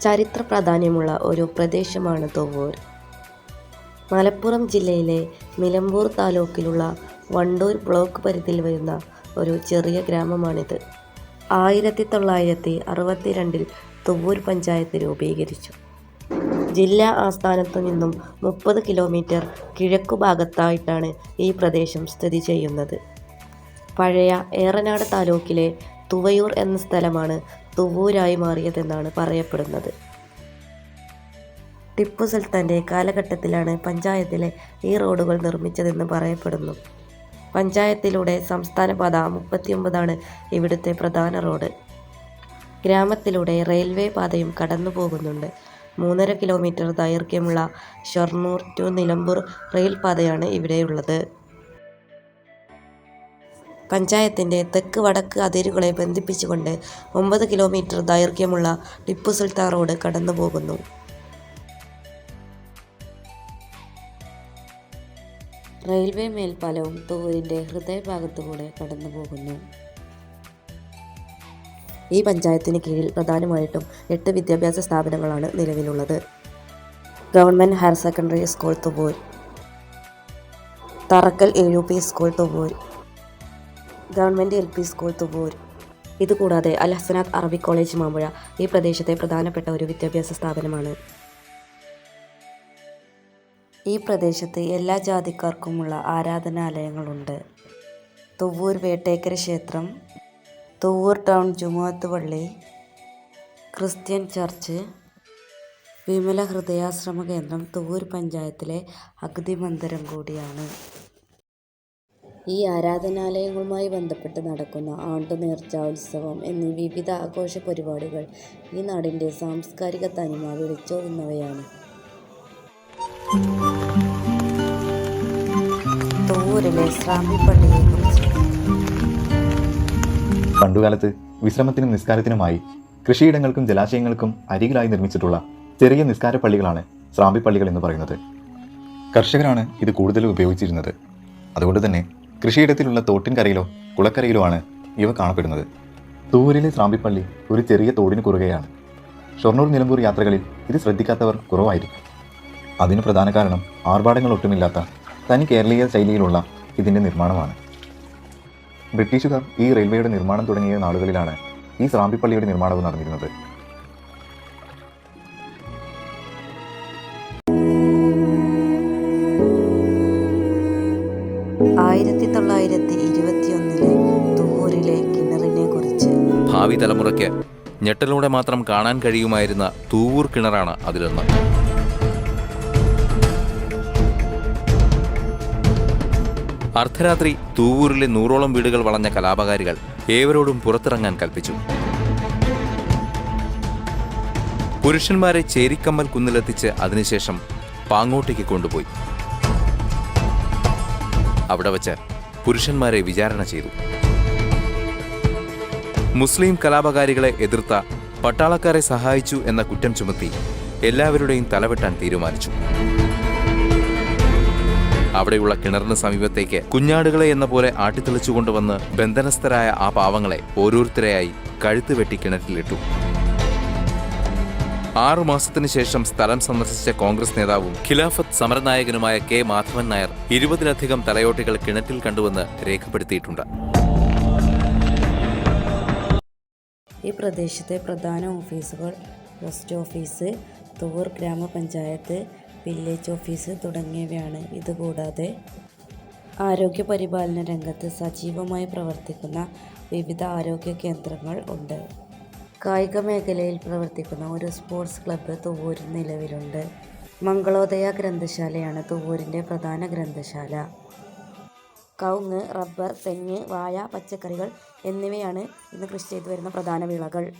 ചരിത്ര പ്രാധാന്യമുള്ള ഒരു പ്രദേശമാണ് തുവ്വൂർ. മലപ്പുറം ജില്ലയിലെ നിലമ്പൂർ താലൂക്കിലുള്ള വണ്ടൂർ ബ്ലോക്ക് പരിധിയിൽ വരുന്ന ഒരു ചെറിയ ഗ്രാമമാണിത്. ആയിരത്തി തൊള്ളായിരത്തി അറുപത്തിരണ്ടിൽ തുവ്വൂർ പഞ്ചായത്ത് രൂപീകരിച്ചു. ജില്ലാ ആസ്ഥാനത്തു നിന്നും മുപ്പത് കിലോമീറ്റർ കിഴക്കു ഭാഗത്തായിട്ടാണ് ഈ പ്രദേശം സ്ഥിതി ചെയ്യുന്നത്. പഴയ ഏറനാട് താലൂക്കിലെ തുവയൂർ എന്ന സ്ഥലമാണ് തുവ്വൂരായി മാറിയതെന്നാണ് പറയപ്പെടുന്നത്. ടിപ്പു സുൽത്താന്റെ കാലഘട്ടത്തിലാണ് പഞ്ചായത്തിലെ ഈ റോഡുകൾ നിർമ്മിച്ചതെന്ന് പറയപ്പെടുന്നു. പഞ്ചായത്തിലൂടെ സംസ്ഥാന പാത മുപ്പത്തിയൊമ്പതാണ് ഇവിടുത്തെ പ്രധാന റോഡ്. ഗ്രാമത്തിലൂടെ റെയിൽവേ പാതയും കടന്നു പോകുന്നുണ്ട്. മൂന്നര കിലോമീറ്റർ ദൈർഘ്യമുള്ള ഷൊർണൂർ ടു നിലമ്പൂർ റെയിൽ പാതയാണ് ഇവിടെയുള്ളത്. പഞ്ചായത്തിന്റെ തെക്ക് വടക്ക് അതിരുകളെ ബന്ധിപ്പിച്ചുകൊണ്ട് ഒമ്പത് കിലോമീറ്റർ ദൈർഘ്യമുള്ള ടിപ്പു സുൽത്താൻ റോഡ് കടന്നു പോകുന്നു റെയിൽവേ മേൽപ്പാലവും തൂരിന്റെ ഹൃദയഭാഗത്തുകൂടെ കടന്നു പോകുന്നു ഈ പഞ്ചായത്തിന് കീഴിൽ പ്രധാനമായിട്ടും എട്ട് വിദ്യാഭ്യാസ സ്ഥാപനങ്ങളാണ് നിലവിലുള്ളത്. Government higher secondary school Thuvur Tharakkal A U P school Thuvur government L P school Thuvur. ഇതുകൂടാതെ അൽ ഹസനാത്ത് അറബി കോളേജ് മാമ്പുഴ ഈ പ്രദേശത്തെ പ്രധാനപ്പെട്ട ഒരു വിദ്യാഭ്യാസ സ്ഥാപനമാണ്. ഈ പ്രദേശത്ത് എല്ലാ ജാതിക്കാർക്കുമുള്ള ആരാധനാലയങ്ങളുണ്ട്. തുവ്വൂർ വേട്ടേക്കര ക്ഷേത്രം തുവ്വൂർ ടൗൺ ജുമുഅത്ത് പള്ളി ക്രിസ്ത്യൻ ചർച്ച് വിമല ഹൃദയാശ്രമ കേന്ദ്രം തുവ്വൂർ പഞ്ചായത്തിലെ അഗതി മന്ദിരം കൂടിയാണ്. ഈ ആരാധനാലയങ്ങളുമായി ബന്ധപ്പെട്ട് നടക്കുന്ന ആണ്ടുനേർച്ച ഉത്സവം എന്നീ വിവിധ ആഘോഷ പരിപാടികൾ ഈ നാടിന്റെ സാംസ്കാരിക തനിമ വിളിച്ചോതുന്നവയാണ്. സ്രാമ്പിപ്പള്ളിയെക്കുറിച്ച് പണ്ടുകാലത്ത് വിശ്രമത്തിനും നിസ്കാരത്തിനുമായി കൃഷിയിടങ്ങൾക്കും ജലാശയങ്ങൾക്കും അരികിലായി നിർമ്മിച്ചിട്ടുള്ള ചെറിയ നിസ്കാര പള്ളികളാണ് സ്രാമ്പിപ്പള്ളികൾ എന്ന് പറയുന്നത്. കർഷകരാണ് ഇത് കൂടുതലും ഉപയോഗിച്ചിരുന്നത്. അതുകൊണ്ട് തന്നെ കൃഷിയിടത്തിലുള്ള തോട്ടിൻകരയിലോ കുളക്കരയിലോ ആണ് ഇവ കാണപ്പെടുന്നത്. തൂരിലെ സ്രാമ്പിപ്പള്ളി ഒരു ചെറിയ തോടിന് കുറുകയാണ്. ഷൊർണൂർ നിലമ്പൂർ യാത്രകളിൽ ഇത് ശ്രദ്ധിക്കാത്തവർ കുറവായിരിക്കും. അതിന് പ്രധാന കാരണം ആർഭാടങ്ങൾ ഒട്ടുമില്ലാത്ത തനി കേരളീയ ശൈലിയിലുള്ള ഇതിന്റെ നിർമ്മാണമാണ്. ബ്രിട്ടീഷുകാർ ഈ റെയിൽവേയുടെ നിർമ്മാണം തുടങ്ങിയ നാളുകളിലാണ് ഈ സ്രാമ്പിപ്പള്ളിയുടെ നിർമ്മാണവും നടന്നിരുന്നത്. തൊള്ളായിരത്തി ഇരുപത്തിയൊന്നിലെ തൂരിലെ കിണറിനെ കുറിച്ച് ഭാവി തലമുറയ്ക്ക് ഞെട്ടലോടെ മാത്രം കാണാൻ കഴിയുമായിരുന്ന തൂവൂർ കിണറാണ് അതിലൊന്ന്. അർദ്ധരാത്രി തൂവൂരിലെ നൂറോളം വീടുകൾ വളഞ്ഞ കലാപകാരികൾ ഏവരോടും പുറത്തിറങ്ങാൻ കൽപ്പിച്ചു. പുരുഷന്മാരെ ചേരിക്കമ്മൽ കുന്നിലെത്തിച്ച് അതിനുശേഷം പാങ്ങോട്ടേക്ക് കൊണ്ടുപോയി. അവിടെ വച്ച് പുരുഷന്മാരെ വിചാരണ ചെയ്തു. മുസ്ലിം കലാപകാരികളെ എതിർത്ത പട്ടാളക്കാരെ സഹായിച്ചു എന്ന കുറ്റം ചുമത്തി എല്ലാവരുടെയും തലവെട്ടാൻ തീരുമാനിച്ചു. അവിടെയുള്ള കിണറിന് സമീപത്തേക്ക് കുഞ്ഞാടുകളെ എന്ന പോലെ ആട്ടിത്തെളിച്ചുകൊണ്ടുവന്ന് ബന്ധനസ്ഥരായ ആ പാവങ്ങളെ ഓരോരുത്തരെയായി കഴുത്ത് വെട്ടി കിണറ്റിലിട്ടു. ആറു മാസത്തിനു ശേഷം സ്ഥലം സന്ദർശിച്ച കോൺഗ്രസ് നേതാവും ഖിലാഫത്ത് സമരനായകനുമായ കെ മാധവൻ നായർ ഇരുപതിലധികം തലയോട്ടികൾ കിണറ്റിൽ കണ്ടുവെന്ന് രേഖപ്പെടുത്തിയിട്ടുണ്ട്. ഈ പ്രദേശത്തെ പ്രധാന ഓഫീസുകൾ പോസ്റ്റ് ഓഫീസ് തൂർ ഗ്രാമപഞ്ചായത്ത് വില്ലേജ് ഓഫീസ് തുടങ്ങിയവയാണ്. ഇതുകൂടാതെ ആരോഗ്യ പരിപാലന രംഗത്ത് സജീവമായി പ്രവർത്തിക്കുന്ന വിവിധ ആരോഗ്യ കേന്ദ്രങ്ങൾ ഉണ്ട്. കായിക മേഖലയിൽ പ്രവർത്തിക്കുന്ന ഒരു സ്പോർട്സ് ക്ലബ്ബ് തുവൂരിൽ നിലവിലുണ്ട്. മംഗളോദയ ഗ്രന്ഥശാലയാണ് തുവൂരിന്റെ പ്രധാന ഗ്രന്ഥശാല. കവുങ്ങ് റബ്ബർ തെങ്ങ് വാഴ പച്ചക്കറികൾ എന്നിവയാണ് ഇന്ന് കൃഷി ചെയ്തു വരുന്ന പ്രധാന വിളകൾ.